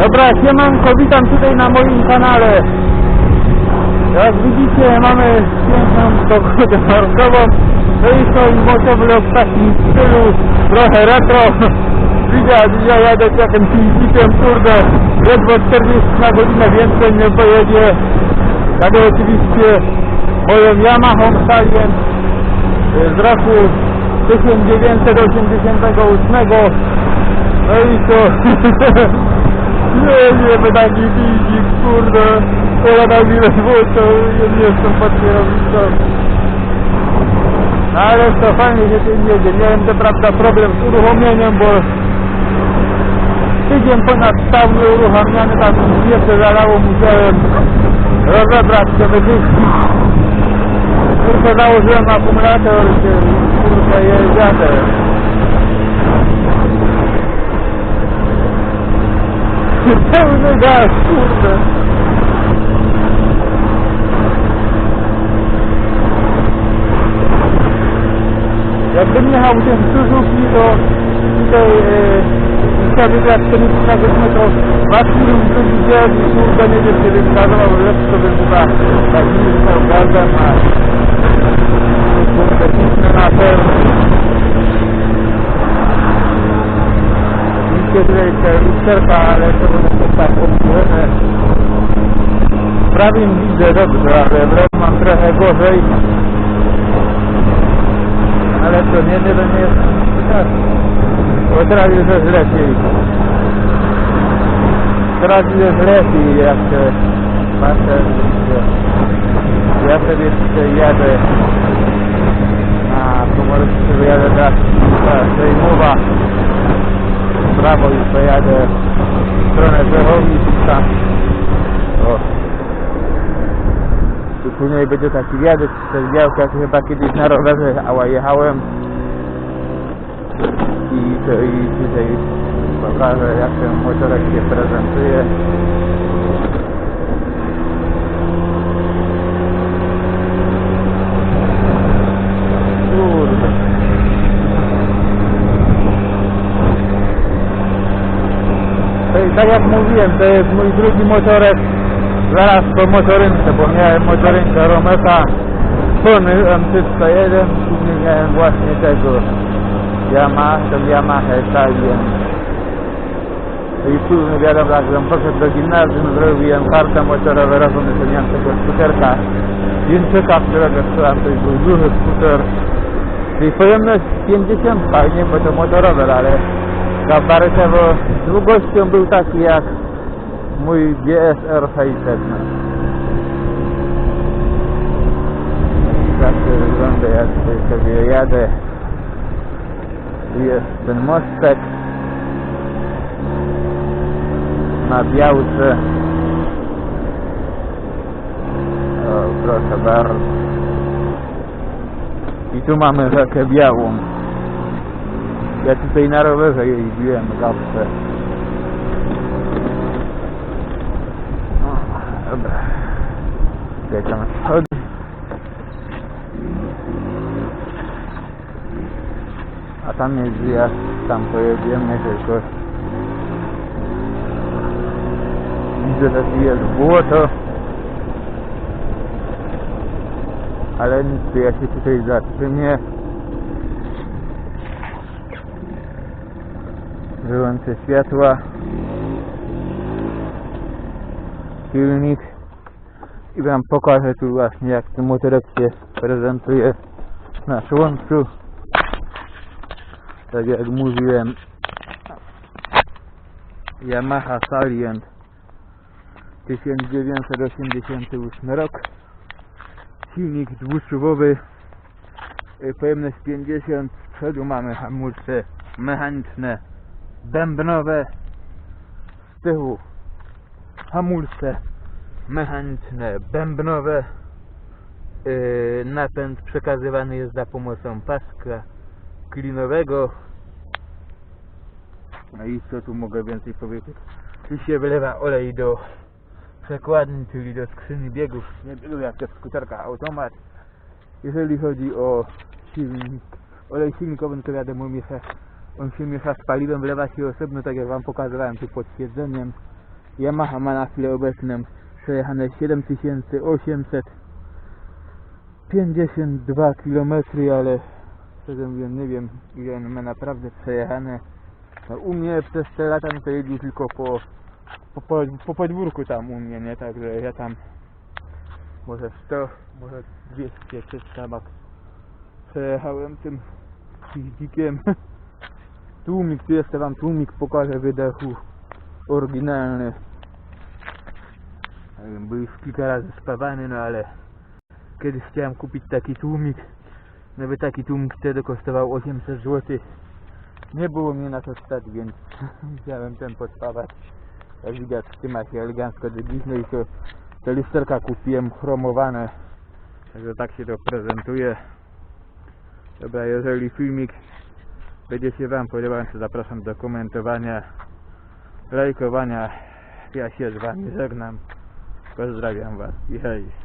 Dobra, siemanko, witam tutaj na moim kanale. Jak widzicie, mamy piękną pogodę markową. No i to motovlog w takim stylu, trochę retro. Widać, ja jadę takim silnikiem, kurde, ledwo 40 na godzinę więcej nie pojedzie. Jadę oczywiście moją Yamaha Stallion z roku 1988. No i to... Nie, nie, bo taki widzik, kurde, to ja na ile było, to ja nie jestem pod kierownicą. No ale to fajnie się tym jedzie. Miałem to prawda problem z uruchomieniem, bo tydzień ponad stał nieuruchamiany, tam jeszcze zalało, musiałem rozebrać te wyciski. Tylko założyłem akumulator, kurde, jeżdżadę. Pełny gaz, kurde. Jakbym jechał tym Suzuki, to tutaj e, trzeba wygrać 40 na godzinę, to maksimum to widziałem i kurde nie wiem, kiedy wskazywał, lepszy to by chyba tak został gazem, a kurde, na pewno. Te lusterka, ale to będą tak obsłużone. Prawie widzę dobrze, ale w mam trochę gorzej. Ale to nie, nie, to jest tak. Bo teraz już jest lepiej. Teraz już jest lepiej, jak się patrzę. Ja sobie tutaj jadę na komorce, sobie jadę teraz Sejmowa prawo już pojadę w stronę Rzechowic tam o. Tu później będzie taki wiadukt przez działkę jak chyba kiedyś na rowerze ała jechałem. I to i tutaj pokażę jak ten motorek się prezentuje kurde To jest, tak jak mówiłem, to jest mój drugi motorek zaraz po motorynce, bo miałem motorynkę Rometa Sony M301 i miałem właśnie tego Yamaha, tą Yamaha Stallion. I później wiadomo, jak poszedł do gimnazjum, zrobiłem kartę motorową, rozumiem, że miałem tego skuterka Chińczyka, którego strzelam, to był duży skuter. Czyli pojemność 50, fajnie, bo to motorowe, ale gabarytowo długością był taki jak mój GSR 600. no. I tak to wygląda, jak sobie jadę. Tu jest ten mostek na białce. O, proszę bardzo. I tu mamy rzekę białą. Ja tutaj na rowerze jeździłem zawsze. No, dobra. Czekam schody. A tam jest zjazd, tam pojedziemy tylko. Widzę, że jest błoto. Ale nic, ja się tutaj zatrzymię. Wyłączę światła. Silnik. I wam pokażę tu właśnie jak ten motorek się prezentuje na słońcu. Tak jak mówiłem Yamaha Salient 1988 rok silnik dwuszczubowy y, pojemność 50 z przodu mamy hamulce mechaniczne bębnowe z tyłu hamulce mechaniczne bębnowe yy, napęd przekazywany jest za pomocą paska klinowego. No i co tu mogę więcej powiedzieć? Tu się wylewa olej do przekładni, czyli do skrzyni biegów. Nie biegów jak to w skuterkach automat. Jeżeli chodzi o silnik olej silnikowy no to wiadomo miesza on się miesza z paliwem, wlewa się osobno tak jak wam pokazywałem tu pod siedzeniem Yamaha ma na chwilę obecną przejechane 7852 km, ale szczerze mówiąc nie wiem ile on ma naprawdę przejechane. No, u mnie przez te lata no to jeździł tylko po, po, po, po podwórku tam u mnie, nie? Także ja tam może 100, może 200 300 max przejechałem tym silnikiem. Tłumik, tu jeszcze wam tłumik pokażę wydechu oryginalny. Był już kilka razy spawany, no ale kiedyś chciałem kupić taki tłumik. Nawet taki tłumik wtedy kosztował 800 zł. Nie było mnie na to stać, więc wziąłem ten podspawać. Jak widać trzyma się elegancko do Disney, to te lusterka kupiłem chromowane. Także tak się to prezentuje. Dobra, jeżeli filmik będzie się Wam podobał, to zapraszam do komentowania, lajkowania. Ja się z Wami żegnam. Pozdrawiam Was i hej.